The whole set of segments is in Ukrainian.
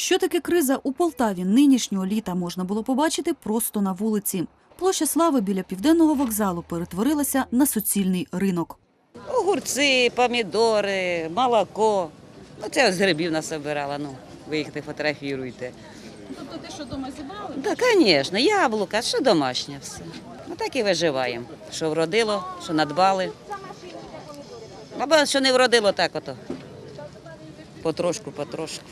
Що таке криза у Полтаві нинішнього літа можна було побачити просто на вулиці. Площа слави біля південного вокзалу перетворилася на суцільний ринок. Огурці, помідори, молоко. Ну, це з грибів насобирала, ну, ви їх не фотографіруйте. Тобто те, що вдома зібрали? Так, звісно, яблука, що домашнє все. Ну так і виживаємо. Що вродило, що надбали. Або що не вродило, так ото. Потрошку, потрошку.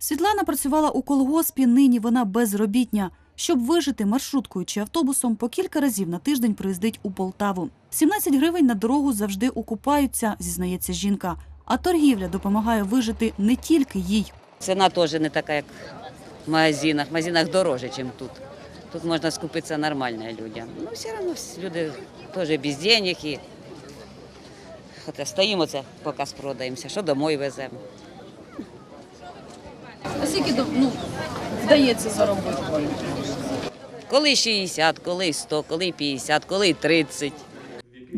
Світлана працювала у колгоспі, нині вона безробітня. Щоб вижити маршруткою чи автобусом, по кілька разів на тиждень приїздить у Полтаву. 17 гривень на дорогу завжди окупаються, зізнається жінка. А торгівля допомагає вижити не тільки їй. Ціна теж не така, як в магазинах. В магазинах дороже, ніж тут. Тут можна скупитися нормально людям. Ну, все одно люди теж без денег і стоїмо це, поки спродаємося, що домой веземо. Скільки ну, вдається заробити? Коли 60, коли 100, коли 50, коли 30.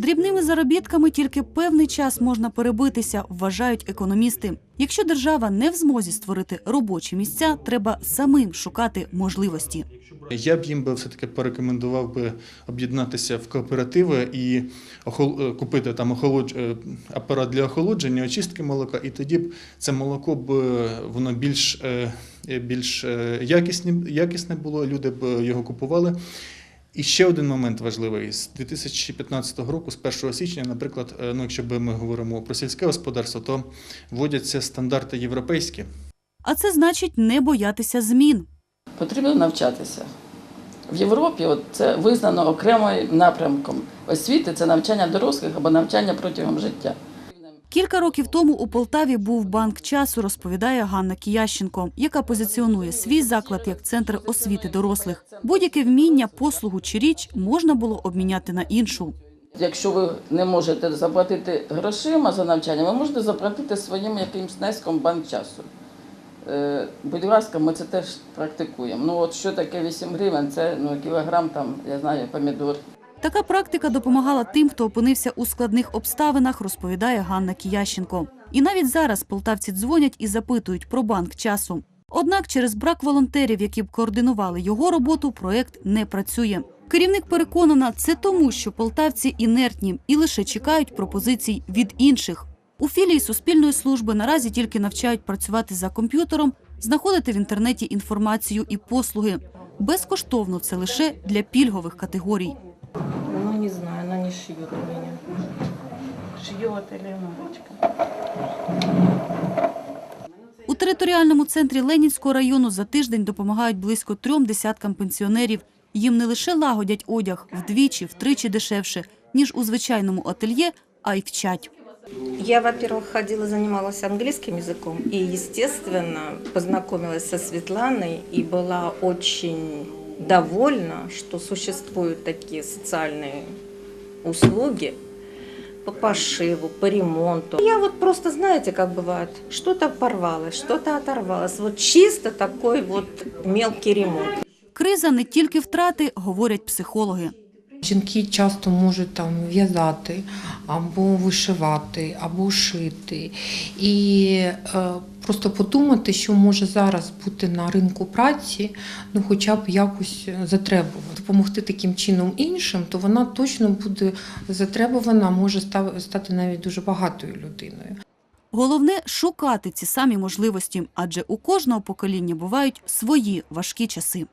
Дрібними заробітками тільки певний час можна перебитися, вважають економісти. Якщо держава не в змозі створити робочі місця, треба самим шукати можливості. Я б їм би все-таки порекомендував би об'єднатися в кооперативи і е, купити там охолодж... е, апарат для охолодження, очистки молока, і тоді б це молоко б е, воно більш, більш якісне, якісне було, люди б його купували. І ще один момент важливий з 2015 року, з 1 січня, наприклад, е, ну якщо ми говоримо про сільське господарство, то вводяться стандарти європейські. А це значить не боятися змін. Потрібно навчатися. В Європі от це визнано окремим напрямком освіти це навчання дорослих або навчання протягом життя. Кілька років тому у Полтаві був банк часу, розповідає Ганна Киященко, яка позиціонує свій заклад як центр освіти дорослих. Будь-яке вміння, послугу чи річ можна було обміняти на іншу. Якщо ви не можете заплатити грошима за навчання, ви можете заплатити своїм якимсь внеском банк часу. Е, Будь ласка, ми це теж практикуємо. Ну от що таке 8 гривень? Це ну, кілограм там, я знаю, помідор. Така практика допомагала тим, хто опинився у складних обставинах, розповідає Ганна Киященко. І навіть зараз полтавці дзвонять і запитують про банк часу. Однак через брак волонтерів, які б координували його роботу, проект не працює. Керівник переконана, це тому, що полтавці інертні і лише чекають пропозицій від інших. У філії Суспільної служби наразі тільки навчають працювати за комп'ютером, знаходити в інтернеті інформацію і послуги. Безкоштовно це лише для пільгових категорій Ну, не знаю, она не шьет у меня. Шьет Элеонорочка. У територіальному центрі Ленінського району за тиждень допомагають близько трьом десяткам пенсіонерів. Їм не лише лагодять одяг вдвічі, втричі дешевше, ніж у звичайному ательє, а й вчать. Я, во-первых, ходила, занималась английским языком и, естественно, познакомилась со Светланой и была очень довольна, что существуют такие социальные услуги по пошиву, по ремонту. Я вот просто, знаете, как бывает, что-то порвалось, что-то оторвалось. Вот чисто такой вот мелкий ремонт. Криза не тільки втрати, говорять психологи. Жінки часто можуть там в'язати або вишивати, або шити. І е, просто подумати, що може зараз бути на ринку праці, ну хоча б якось затребувати. Допомогти таким чином іншим, то вона точно буде затребувана, може стати навіть дуже багатою людиною. Головне шукати ці самі можливості, адже у кожного покоління бувають свої важкі часи.